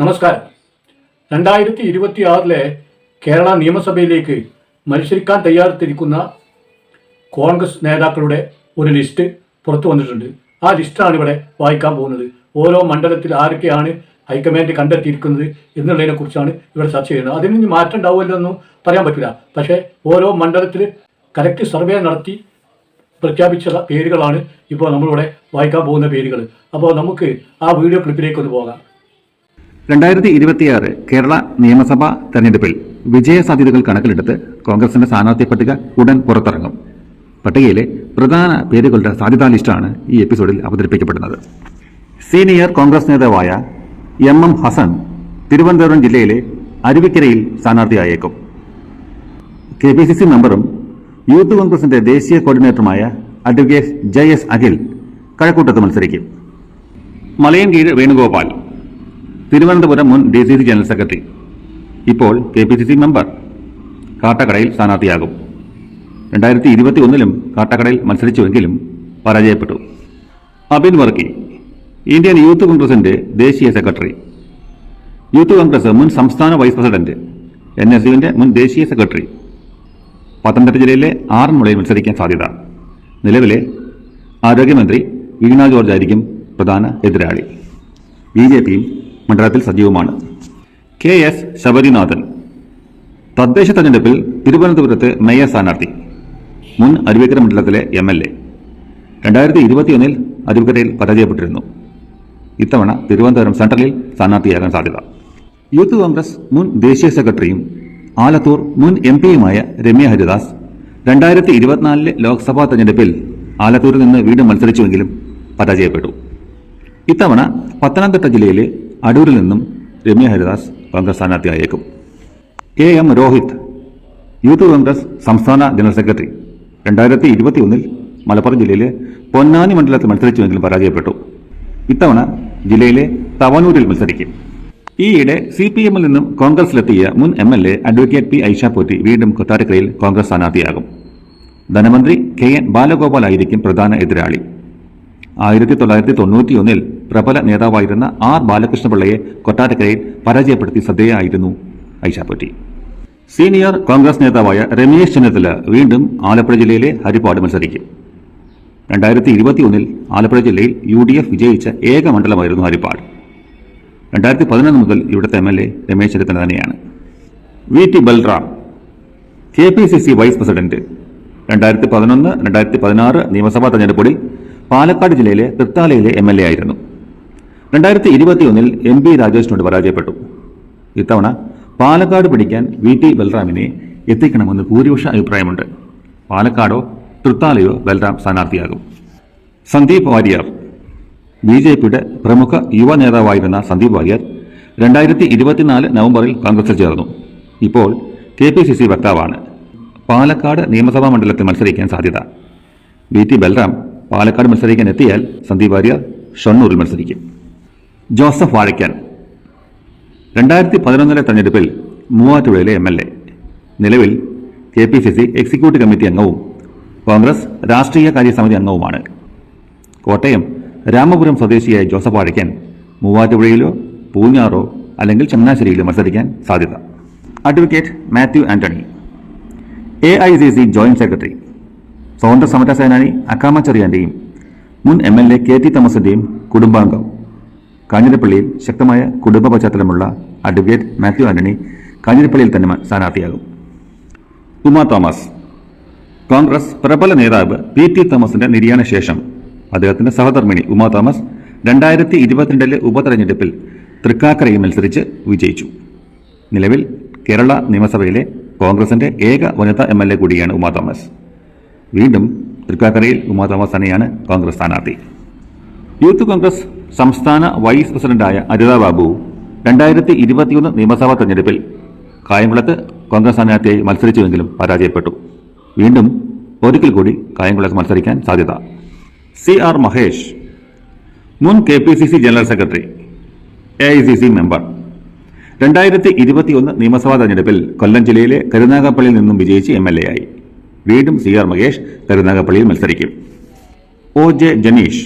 നമസ്കാരം. രണ്ടായിരത്തി ഇരുപത്തി ആറിലെ കേരള നിയമസഭയിലേക്ക് മത്സരിക്കാൻ തയ്യാറെടുത്തിരിക്കുന്ന കോൺഗ്രസ് നേതാക്കളുടെ ഒരു ലിസ്റ്റ് പുറത്തു വന്നിട്ടുണ്ട്. ആ ലിസ്റ്റാണ് ഇവിടെ വായിക്കാൻ പോകുന്നത്. ഓരോ മണ്ഡലത്തിൽ ആരൊക്കെയാണ് ഹൈക്കമാൻഡ് കണ്ടെത്തിയിരിക്കുന്നത് എന്നുള്ളതിനെ കുറിച്ചാണ് ഇവിടെ ചർച്ച ചെയ്യുന്നത്. അതിന് ഇനി മാറ്റം ഉണ്ടാവുമല്ലോ പറയാൻ പറ്റില്ല. പക്ഷേ ഓരോ മണ്ഡലത്തിൽ കറക്റ്റ് സർവേ നടത്തി പ്രഖ്യാപിച്ച പേരുകളാണ് ഇപ്പോൾ നമ്മളിവിടെ വായിക്കാൻ പോകുന്ന പേരുകൾ. അപ്പോൾ നമുക്ക് ആ വീഡിയോ ക്ലിപ്പിലേക്ക് ഒന്ന് പോകാം. രണ്ടായിരത്തി ഇരുപത്തിയാറ് കേരള നിയമസഭാ തെരഞ്ഞെടുപ്പിൽ വിജയ സാധ്യതകൾ കണക്കിലെടുത്ത് കോൺഗ്രസിന്റെ സ്ഥാനാർത്ഥി പട്ടിക ഉടൻ പുറത്തിറങ്ങും. പട്ടികയിലെ പ്രധാന പേരുകളുടെ സാധ്യതാ ലിസ്റ്റാണ് ഈ എപ്പിസോഡിൽ അവതരിപ്പിക്കപ്പെടുന്നത്. സീനിയർ കോൺഗ്രസ് നേതാവായ എം എം ഹസൻ തിരുവനന്തപുരം ജില്ലയിലെ അരുവിക്കരയിൽ സ്ഥാനാർത്ഥിയായേക്കും. കെ പി സി സി മെമ്പറും യൂത്ത് കോൺഗ്രസിന്റെ ദേശീയ കോർഡിനേറ്ററുമായ അഡ്വക്കേറ്റ് ജെ എസ് അഖിൽ കഴക്കൂട്ടത്ത് മത്സരിക്കും. മലയൻ കീഴ് വേണുഗോപാൽ തിരുവനന്തപുരം മുൻ D C C general secretary. ഇപ്പോൾ K P C C member. കാട്ടക്കടയിൽ സ്ഥാനാർത്ഥിയാകും. രണ്ടായിരത്തി ഇരുപത്തി ഒന്നിലും കാട്ടക്കടയിൽ മത്സരിച്ചുവെങ്കിലും പരാജയപ്പെട്ടു. അബിൻ വർക്കി ഇന്ത്യൻ യൂത്ത് കോൺഗ്രസിന്റെ ദേശീയ സെക്രട്ടറി. യൂത്ത് കോൺഗ്രസ് മുൻ സംസ്ഥാന വൈസ് പ്രസിഡന്റ് എൻ എസ് യുവിന്റെ മുൻ ദേശീയ സെക്രട്ടറി. പത്തനംതിട്ട ജില്ലയിലെ ആറന്മുളയിൽ മത്സരിക്കാൻ സാധ്യത. നിലവിലെ ആരോഗ്യമന്ത്രി വീണ ജോർജ് ആയിരിക്കും പ്രധാന എതിരാളി. ബി ജെ പിയും മണ്ഡലത്തിൽ സജീവമാണ്. കെ എസ് ശബരിനാഥൻ തദ്ദേശ തെരഞ്ഞെടുപ്പിൽ തിരുവനന്തപുരത്ത് മേയർ സ്ഥാനാർത്ഥി മുൻ അരുവിക്കര മണ്ഡലത്തിലെ എം എൽ എ. രണ്ടായിരത്തി ഇരുപത്തിയൊന്നിൽ അരുവിക്കരയിൽ പരാജയപ്പെട്ടിരുന്നു. ഇത്തവണ തിരുവനന്തപുരം സെൻട്രലിൽ സ്ഥാനാർത്ഥിയാകാൻ സാധ്യത. യൂത്ത് കോൺഗ്രസ് മുൻ ദേശീയ സെക്രട്ടറിയും ആലത്തൂർ മുൻ എം പിയുമായ രമ്യ ഹരിദാസ് രണ്ടായിരത്തി ഇരുപത്തിനാലിലെ ലോക്സഭാ തെരഞ്ഞെടുപ്പിൽ ആലത്തൂരിൽ നിന്ന് വീണ്ടും മത്സരിച്ചുവെങ്കിലും പരാജയപ്പെട്ടു. ഇത്തവണ പത്തനംതിട്ട ജില്ലയിലെ അടൂരിൽ നിന്നും Ramya Haridas Congress സ്ഥാനാർത്ഥിയായേക്കും. A M Rohith youth Congress സംസ്ഥാന ജനറൽ സെക്രട്ടറി രണ്ടായിരത്തി ഇരുപത്തി ഒന്നിൽ മലപ്പുറം ജില്ലയിലെ പൊന്നാനി മണ്ഡലത്തിൽ മത്സരിച്ചുവെങ്കിലും പരാജയപ്പെട്ടു. ഇത്തവണ ജില്ലയിലെ തവനൂരിൽ മത്സരിക്കും. ഈയിടെ സി പി എമ്മിൽ നിന്നും കോൺഗ്രസിലെത്തിയ മുൻ M L A advocate P Aisha Potty വീണ്ടും കൊട്ടാരക്കരയിൽ കോൺഗ്രസ് സ്ഥാനാർത്ഥിയാകും. ധനമന്ത്രി കെ എൻ ബാലഗോപാൽ ബാലഗോപാലായിരിക്കും പ്രധാന എതിരാളി. ആയിരത്തി തൊള്ളായിരത്തി തൊണ്ണൂറ്റിയൊന്നിൽ പ്രബല നേതാവായിരുന്ന ആർ ബാലകൃഷ്ണപിള്ളയെ കൊട്ടാരക്കരയിൽ പരാജയപ്പെടുത്തി ശ്രദ്ധേയായിരുന്നു ഐഷാപ്പൊറ്റി സീനിയർ കോൺഗ്രസ് നേതാവായ രമേശ് ചെന്നിത്തല വീണ്ടും ആലപ്പുഴ ജില്ലയിലെ ഹരിപ്പാട് മത്സരിക്കും. രണ്ടായിരത്തി ഇരുപത്തിയൊന്നിൽ ആലപ്പുഴ ജില്ലയിൽ യു ഡി എഫ് വിജയിച്ച ഏക മണ്ഡലമായിരുന്നു ഹരിപ്പാട്. രണ്ടായിരത്തി പതിനൊന്ന് മുതൽ ഇവിടുത്തെ M L A Ramesh Chennithala തന്നെയാണ്. V T Balram K P C C vice president. രണ്ടായിരത്തി പതിനൊന്ന് രണ്ടായിരത്തി പതിനാറ് നിയമസഭാ തെരഞ്ഞെടുപ്പുകളിൽ പാലക്കാട് ജില്ലയിലെ തൃത്താലയിലെ എം എൽ എ ആയിരുന്നു. രണ്ടായിരത്തി ഇരുപത്തിയൊന്നിൽ എം പി രാജേഷിനോട് പരാജയപ്പെട്ടു. ഇത്തവണ പാലക്കാട് പിടിക്കാൻ വി ടി ബൽറാമിനെ എത്തിക്കണമെന്ന് ഭൂരിപക്ഷ അഭിപ്രായമുണ്ട്. പാലക്കാടോ തൃത്താലയോ ബൽറാം സ്ഥാനാർത്ഥിയാകും. സന്ദീപ് വാര്യർ ബി ജെ പിയുടെ പ്രമുഖ യുവ നേതാവായിരുന്ന സന്ദീപ് വാര്യർ രണ്ടായിരത്തി ഇരുപത്തിനാല് നവംബറിൽ കോൺഗ്രസിൽ ചേർന്നു. ഇപ്പോൾ കെ പി സി സി വക്താവാണ്. പാലക്കാട് നിയമസഭാ മണ്ഡലത്തിൽ മത്സരിക്കാൻ സാധ്യത. വി ടി ബൽറാം പാലക്കാട് മത്സരിക്കാൻ എത്തിയാൽ സന്ദീപ് വാര്യ ഷൊണ്ണൂരിൽ മത്സരിക്കും. ജോസഫ് വാഴയ്ക്കാൻ. രണ്ടായിരത്തി പതിനൊന്നിലെ തെരഞ്ഞെടുപ്പിൽ മൂവാറ്റുപുഴയിലെ എം എൽ എ. നിലവിൽ K P C C executive committee അംഗവും കോൺഗ്രസ് രാഷ്ട്രീയ കാര്യസമിതി അംഗവുമാണ്. കോട്ടയം രാമപുരം സ്വദേശിയായ ജോസഫ് വാഴയ്ക്കൻ മൂവാറ്റുപുഴയിലോ പൂഞ്ഞാറോ അല്ലെങ്കിൽ ചങ്ങനാശ്ശേരിയിലോ മത്സരിക്കാൻ സാധ്യത. Advocate Mathew Antony. A I C C joint secretary സ്വതന്ത്ര സമര സേനാനി അക്കാമ ചെറിയാന്റെയും മുൻ M L A K T തോമസിന്റെയും കുടുംബാംഗം. കാഞ്ഞിരപ്പള്ളിയിൽ ശക്തമായ കുടുംബ പശ്ചാത്തലമുള്ള അഡ്വക്കേറ്റ് മാത്യു ആന്റണി കാഞ്ഞിരപ്പള്ളിയിൽ തന്നെ സ്ഥാനാർത്ഥിയാകും. ഉമ തോമസ്. കോൺഗ്രസ് പ്രബല നേതാവ് പി ടി തോമസിന്റെ നിര്യാണ ശേഷം അദ്ദേഹത്തിന്റെ സഹധർമ്മിണി ഉമ തോമസ് രണ്ടായിരത്തി ഇരുപത്തിരണ്ടിലെ ഉപതെരഞ്ഞെടുപ്പിൽ തൃക്കാക്കരയിൽ മത്സരിച്ച് വിജയിച്ചു. നിലവിൽ കേരള നിയമസഭയിലെ കോൺഗ്രസിന്റെ ഏക വനിതാ എം എൽ എ കൂടിയാണ് ഉമ തോമസ്. വീണ്ടും തൃക്കാക്കരയിൽ ഉമാതാമ സനയാണ് കോൺഗ്രസ് സ്ഥാനാർത്ഥി. യൂത്ത് കോൺഗ്രസ് സംസ്ഥാന വൈസ് പ്രസിഡന്റായ അരിത ബാബു രണ്ടായിരത്തി ഇരുപത്തിയൊന്ന് നിയമസഭാ തെരഞ്ഞെടുപ്പിൽ കായംകുളത്ത് കോൺഗ്രസ് സ്ഥാനാർത്ഥിയായി മത്സരിച്ചുവെങ്കിലും പരാജയപ്പെട്ടു. വീണ്ടും ഒരിക്കൽ കൂടി കായംകുളത്ത് മത്സരിക്കാൻ സാധ്യത. സി ആർ മഹേഷ് മുൻ K P C C general secretary A I C C member. രണ്ടായിരത്തി ഇരുപത്തിയൊന്ന് നിയമസഭാ തെരഞ്ഞെടുപ്പിൽ കൊല്ലം ജില്ലയിലെ കരുനാഗപ്പള്ളിയിൽ നിന്നും വിജയിച്ച് എം എൽ എ ആയി. വീണ്ടും സി ആർ മഹേഷ് കരുനാഗപ്പള്ളിയിൽ മത്സരിക്കും. O J Janeesh.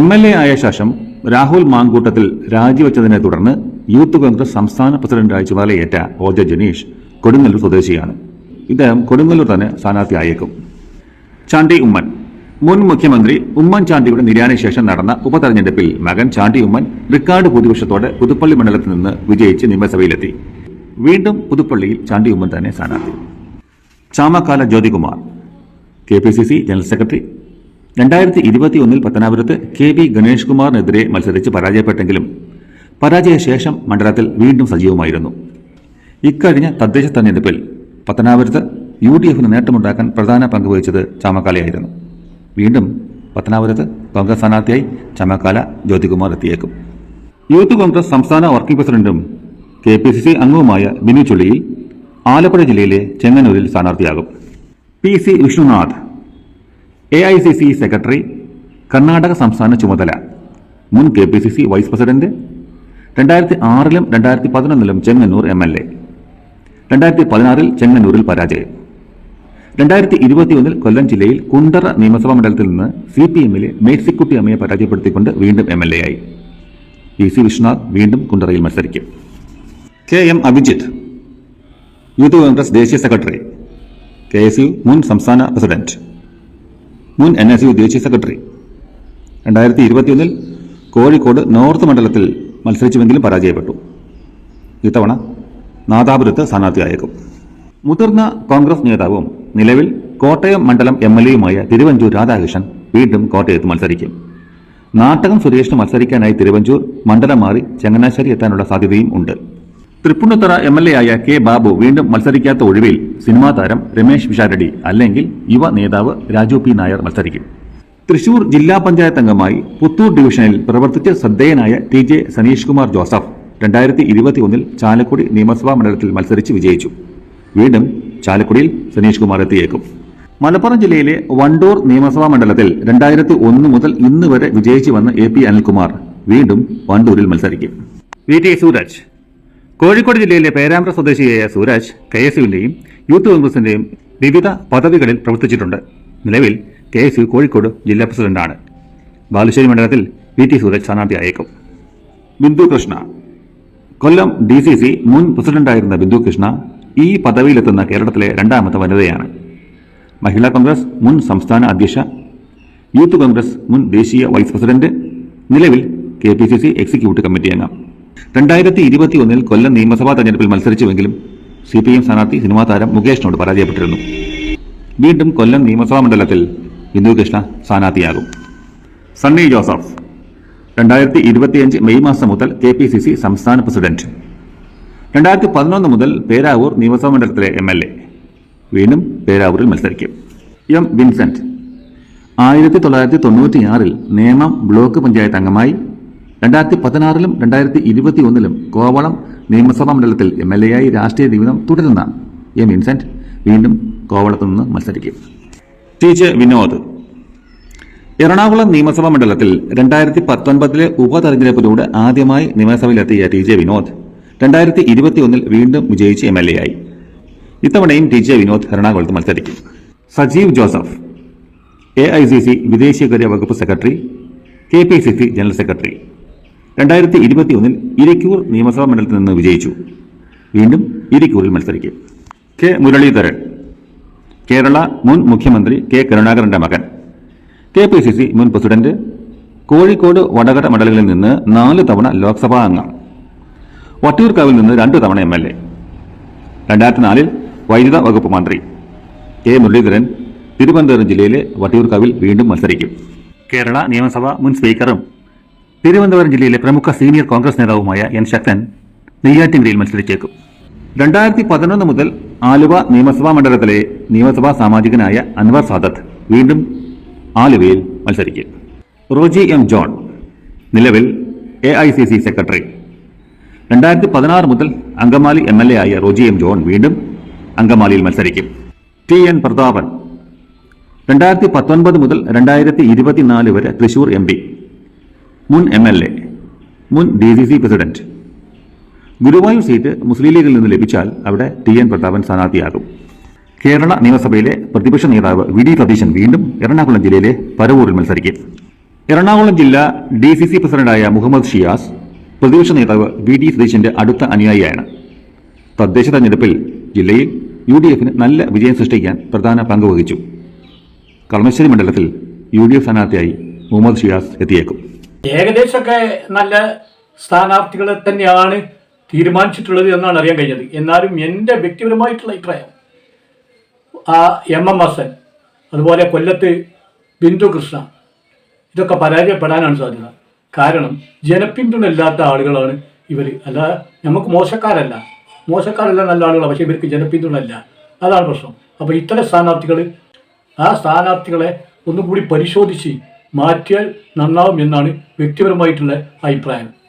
M L A ആയ ശേഷം രാഹുൽ മാങ്കൂട്ടത്തിൽ രാജിവെച്ചതിനെ തുടർന്ന് യൂത്ത് കോൺഗ്രസ് സംസ്ഥാന പ്രസിഡന്റായി ചുമതലയേറ്റ ഒ ജെ ജനീഷ് കൊടുങ്ങല്ലൂർ സ്വദേശിയാണ്. ഇദ്ദേഹം കൊടുങ്ങല്ലൂർ തന്നെ സ്ഥാനാർത്ഥിയായേക്കും ചാണ്ടി ഉമ്മൻ. മുൻ മുഖ്യമന്ത്രി ഉമ്മൻചാണ്ടിയുടെ നിര്യാണ ശേഷം നടന്ന ഉപതെരഞ്ഞെടുപ്പിൽ മകൻ ചാണ്ടി ഉമ്മൻ റിക്കാർഡ് ഭൂരിപക്ഷത്തോടെ പുതുപ്പള്ളി മണ്ഡലത്തിൽ നിന്ന് വിജയിച്ച് നിയമസഭയിലെത്തി. വീണ്ടും പുതുപ്പള്ളിയിൽ ചാണ്ടി ഉമ്മൻ തന്നെ സ്ഥാനാർത്ഥി. Chamakkala Jyothikumar K P C C general secretary. രണ്ടായിരത്തി ഇരുപത്തി ഒന്നിൽ പത്തനാപുരത്ത് കെ വി ഗണേഷ് കുമാറിനെതിരെ മത്സരിച്ച് പരാജയപ്പെട്ടെങ്കിലും പരാജയശേഷം മണ്ഡലത്തിൽ വീണ്ടും സജീവമായിരുന്നു. ഇക്കഴിഞ്ഞ തദ്ദേശ തെരഞ്ഞെടുപ്പിൽ പത്തനാപുരത്ത് യു ഡി എഫിന് നേട്ടമുണ്ടാക്കാൻ പ്രധാന പങ്ക് വഹിച്ചത് ചാമക്കാലയായിരുന്നു വീണ്ടും പത്തനാപുരത്ത് കോൺഗ്രസ് സ്ഥാനാർത്ഥിയായി ചാമക്കാല ജ്യോതികുമാർ എത്തിയേക്കും. യൂത്ത് കോൺഗ്രസ് സംസ്ഥാന വർക്കിംഗ് പ്രസിഡന്റും കെ പി സി സി അംഗവുമായ ബിനു ചുള്ളിയിൽ ആലപ്പുഴ ജില്ലയിലെ ചെങ്ങന്നൂരിൽ സ്ഥാനാർത്ഥിയാകും. P C Vishnunath A I C C secretary Karnataka സംസ്ഥാന ചുമതല മുൻ K P C C vice president രണ്ടായിരത്തി ആറിലും രണ്ടായിരത്തി പതിനൊന്നിലും ചെങ്ങന്നൂർ എം എൽ എ രണ്ടായിരത്തി പതിനാറിൽ ചെങ്ങന്നൂരിൽ പരാജയം രണ്ടായിരത്തി ഇരുപത്തിയൊന്നിൽ കൊല്ലം ജില്ലയിൽ കുണ്ടറ നിയമസഭാ മണ്ഡലത്തിൽ നിന്ന് സി പി എമ്മിലെ മേഴ്സിക്കുട്ടി അമ്മയെ പരാജയപ്പെടുത്തിക്കൊണ്ട് വീണ്ടും എം എൽ എ ആയി. പി സി വിശ്വനാഥ് വീണ്ടും കുണ്ടറയിൽ മത്സരിക്കും. K M Abhijith youth Congress ദേശീയ സെക്രട്ടറി. കെ എസ് യു മുൻ സംസ്ഥാന പ്രസിഡന്റ്. മുൻ എൻ എസ് യു ദേശീയ സെക്രട്ടറി. രണ്ടായിരത്തി ഇരുപത്തിയൊന്നിൽ കോഴിക്കോട് നോർത്ത് മണ്ഡലത്തിൽ മത്സരിച്ചുവെങ്കിലും പരാജയപ്പെട്ടു. ഇത്തവണ നാദാപുരത്ത് സ്ഥാനാർത്ഥിയായേക്കും. മുതിർന്ന കോൺഗ്രസ് നേതാവും നിലവിൽ കോട്ടയം മണ്ഡലം എം എൽ എയുമായ തിരുവഞ്ചൂർ രാധാകൃഷ്ണൻ വീണ്ടും കോട്ടയത്ത് മത്സരിക്കും. നാട്ടകം സുരേഷിന് മത്സരിക്കാനായി തിരുവഞ്ചൂർ മണ്ഡലം മാറി ചങ്ങനാശ്ശേരി എത്താനുള്ള സാധ്യതയും ഉണ്ട്. തൃപ്പൂണിത്തറ എം എൽ എ ആയ കെ ബാബു വീണ്ടും മത്സരിക്കാത്ത ഒഴിവിൽ സിനിമാ താരം രമേശ് വിഷാരടി അല്ലെങ്കിൽ യുവ നേതാവ് രാജു പി നായർ മത്സരിക്കും. തൃശൂർ ജില്ലാ പഞ്ചായത്ത് അംഗമായി പുത്തൂർ ഡിവിഷനിൽ പ്രവർത്തിച്ച ശ്രദ്ധേയനായ ടി ജെ സനീഷ് കുമാർ ജോസഫ് രണ്ടായിരത്തി ഇരുപത്തിയൊന്നിൽ ചാലക്കുടി നിയമസഭാ മണ്ഡലത്തിൽ മത്സരിച്ച് വിജയിച്ചു. വീണ്ടും ചാലക്കുടിയിൽ സനീഷ് കുമാർ എത്തിയേക്കും. മലപ്പുറം ജില്ലയിലെ വണ്ടൂർ നിയമസഭാ മണ്ഡലത്തിൽ രണ്ടായിരത്തി ഒന്ന് മുതൽ ഇന്ന് വരെ വിജയിച്ചു വന്ന എ പി അനിൽകുമാർ വീണ്ടും വണ്ടൂരിൽ മത്സരിക്കും. വി ടി സൂരജ് കോഴിക്കോട് ജില്ലയിലെ പേരാമ്പ്ര സ്വദേശിയായ സൂരജ് കെ എസ് യുവിന്റെയും യൂത്ത് കോൺഗ്രസിന്റെയും വിവിധ പദവികളിൽ പ്രവർത്തിച്ചിട്ടുണ്ട്. നിലവിൽ കെ എസ് യു കോഴിക്കോട് ജില്ലാ പ്രസിഡന്റാണ്. ബാലുശ്ശേരി മണ്ഡലത്തിൽ V T Sooraj സ്ഥാനാർത്ഥിയായേക്കും Bindu Krishna. Kollam D C C മുൻ പ്രസിഡന്റായിരുന്ന ബിന്ദു കൃഷ്ണ ഈ പദവിയിലെത്തുന്ന കേരളത്തിലെ രണ്ടാമത്തെ വനിതയാണ്. മഹിളാ കോൺഗ്രസ് മുൻ സംസ്ഥാന അധ്യക്ഷ യൂത്ത് കോൺഗ്രസ് മുൻ ദേശീയ വൈസ് പ്രസിഡന്റ് നിലവിൽ K P C C executive committee അംഗം. രണ്ടായിരത്തി ഇരുപത്തി ഒന്നിൽ കൊല്ലം നിയമസഭാ തെരഞ്ഞെടുപ്പിൽ മത്സരിച്ചുവെങ്കിലും സി പി എം സ്ഥാനാർത്ഥി സിനിമാ താരം മുകേഷിനോട് പരാജയപ്പെട്ടിരുന്നു. വീണ്ടും കൊല്ലം നിയമസഭാ മണ്ഡലത്തിൽ ഇന്ദു കൃഷ്ണ സ്ഥാനാർത്ഥിയാകും. സണ്ണി ജോസഫ് രണ്ടായിരത്തി ഇരുപത്തിയഞ്ച് മെയ് മാസം മുതൽ കെ പി സി സി സംസ്ഥാന പ്രസിഡന്റ്. രണ്ടായിരത്തി പതിനൊന്ന് മുതൽ പേരാവൂർ നിയമസഭാ മണ്ഡലത്തിലെ എം എൽ എ. വീണ്ടും പേരാവൂരിൽ മത്സരിക്കും. എം വിൻസെന്റ് ആയിരത്തി തൊള്ളായിരത്തി തൊണ്ണൂറ്റിയാറിൽ നേമം ബ്ലോക്ക് പഞ്ചായത്ത് അംഗമായി രണ്ടായിരത്തി പതിനാറിലും രണ്ടായിരത്തി ഇരുപത്തി ഒന്നിലും കോവളം നിയമസഭാ മണ്ഡലത്തിൽ എം എൽ എ ആയി രാഷ്ട്രീയ ജീവിതം തുടരുന്ന എം വിൻസെന്റ് വീണ്ടും കോവളത്തു നിന്ന് മത്സരിക്കും. T J Vinod. എറണാകുളം നിയമസഭാ മണ്ഡലത്തിൽ രണ്ടായിരത്തി പത്തൊൻപതിലെ ഉപതെരഞ്ഞെടുപ്പിലൂടെ ആദ്യമായി നിയമസഭയിലെത്തിയ ടി ജെ വിനോദ് രണ്ടായിരത്തി ഇരുപത്തിയൊന്നിൽ വീണ്ടും വിജയിച്ച് എം എൽ എ ആയി ഇത്തവണയും ടി ജെ വിനോദ് എറണാകുളത്ത് മത്സരിക്കും. Sajeev Joseph A I C C വിദേശകാര്യ വകുപ്പ് secretary K P C C general secretary. രണ്ടായിരത്തി ഇരുപത്തിയൊന്നിൽ ഇരിക്കൂർ നിയമസഭാ മണ്ഡലത്തിൽ നിന്ന് വിജയിച്ചു. വീണ്ടും ഇരിക്കൂറിൽ മത്സരിക്കും. കെ മുരളീധരൻ. കേരള മുൻ മുഖ്യമന്ത്രി കെ കരുണാകരന്റെ മകൻ. കെ പി സി സി മുൻ പ്രസിഡന്റ്. കോഴിക്കോട് വടകര മണ്ഡലങ്ങളിൽ നിന്ന് നാല് തവണ ലോക്സഭാ അംഗം. വട്ടിയൂർക്കാവിൽ നിന്ന് രണ്ടു തവണ എം എൽ എ. രണ്ടായിരത്തി നാലിൽ വൈദ്യുത വകുപ്പ് മന്ത്രി. കെ മുരളീധരൻ തിരുവനന്തപുരം ജില്ലയിലെ വട്ടിയൂർക്കാവിൽ വീണ്ടും മത്സരിക്കും. കേരള നിയമസഭ മുൻ സ്പീക്കറും തിരുവനന്തപുരം ജില്ലയിലെ പ്രമുഖ സീനിയർ കോൺഗ്രസ് നേതാവുമായ എൻ ശക്തൻ നെയ്യാറ്റിൻകരയിൽ മത്സരിച്ചേക്കും. രണ്ടായിരത്തി പതിനൊന്ന് മുതൽ ആലുവ നിയമസഭാ മണ്ഡലത്തിലെ നിയമസഭാ സാമാജികനായ അൻവർ സാദത്ത് വീണ്ടും ആലുവയിൽ മത്സരിക്കും. റോജി എം ജോൺ നിലവിൽ A I C C secretary. രണ്ടായിരത്തി പതിനാറ് മുതൽ അങ്കമാലി എം എൽ എ ആയ റോജി എം ജോൺ വീണ്ടും അങ്കമാലിയിൽ മത്സരിക്കും. T N Prathapan. രണ്ടായിരത്തി പത്തൊൻപത് മുതൽ രണ്ടായിരത്തി ഇരുപത്തിനാല് വരെ തൃശൂർ എം പി. മുൻ എം എൽ എ മുൻ D C C president. Guruvayur seat Muslim ലീഗിൽ നിന്ന് ലഭിച്ചാൽ അവിടെ ടി എൻ പ്രതാപൻ സ്ഥാനാർത്ഥിയാകും. കേരള നിയമസഭയിലെ പ്രതിപക്ഷ നേതാവ് വി ഡി സതീശൻ വീണ്ടും എറണാകുളം ജില്ലയിലെ പരവൂരിൽ മത്സരിക്കും. എറണാകുളം ജില്ല ഡി സി സി പ്രസിഡന്റായ മുഹമ്മദ് ഷിയാസ് പ്രതിപക്ഷ നേതാവ് വി ഡി സതീശന്റെ അടുത്ത അനുയായിയാണ്. തദ്ദേശ തെരഞ്ഞെടുപ്പിൽ ജില്ലയിൽ യു ഡി എഫിന് നല്ല വിജയം സൃഷ്ടിക്കാൻ പ്രധാന പങ്ക് വഹിച്ചു. കളമശ്ശേരി മണ്ഡലത്തിൽ യു ഡി എഫ് സ്ഥാനാർത്ഥിയായി മുഹമ്മദ് ഷിയാസ് എത്തിയേക്കും. ഏകദേശമൊക്കെ നല്ല സ്ഥാനാർത്ഥികളെ തന്നെയാണ് തീരുമാനിച്ചിട്ടുള്ളത് എന്നാണ് അറിയാൻ കഴിഞ്ഞത്. എന്നാലും എന്റെ വ്യക്തിപരമായിട്ടുള്ള അഭിപ്രായം ആ എം എം ഹസൻ അതുപോലെ കൊല്ലത്ത് ബിന്ദു കൃഷ്ണ ഇതൊക്കെ പരാജയപ്പെടാനാണ് സാധ്യത. കാരണം ജനപിന്തുണ ഇല്ലാത്ത ആളുകളാണ് ഇവർ അല്ല നമുക്ക് മോശക്കാരല്ല. മോശക്കാരല്ല നല്ല ആളുകളാണ് പക്ഷേ ഇവർക്ക് ജനപിന്തുണ ഇല്ല അതാണ് പ്രശ്നം. അപ്പോൾ ഇത്തരം സ്ഥാനാർത്ഥികൾ ആ സ്ഥാനാർത്ഥികളെ ഒന്നുകൂടി പരിശോധിച്ച് മാറ്റിയാൽ നന്നാവും എന്നാണ് വ്യക്തിപരമായിട്ടുള്ള അഭിപ്രായം.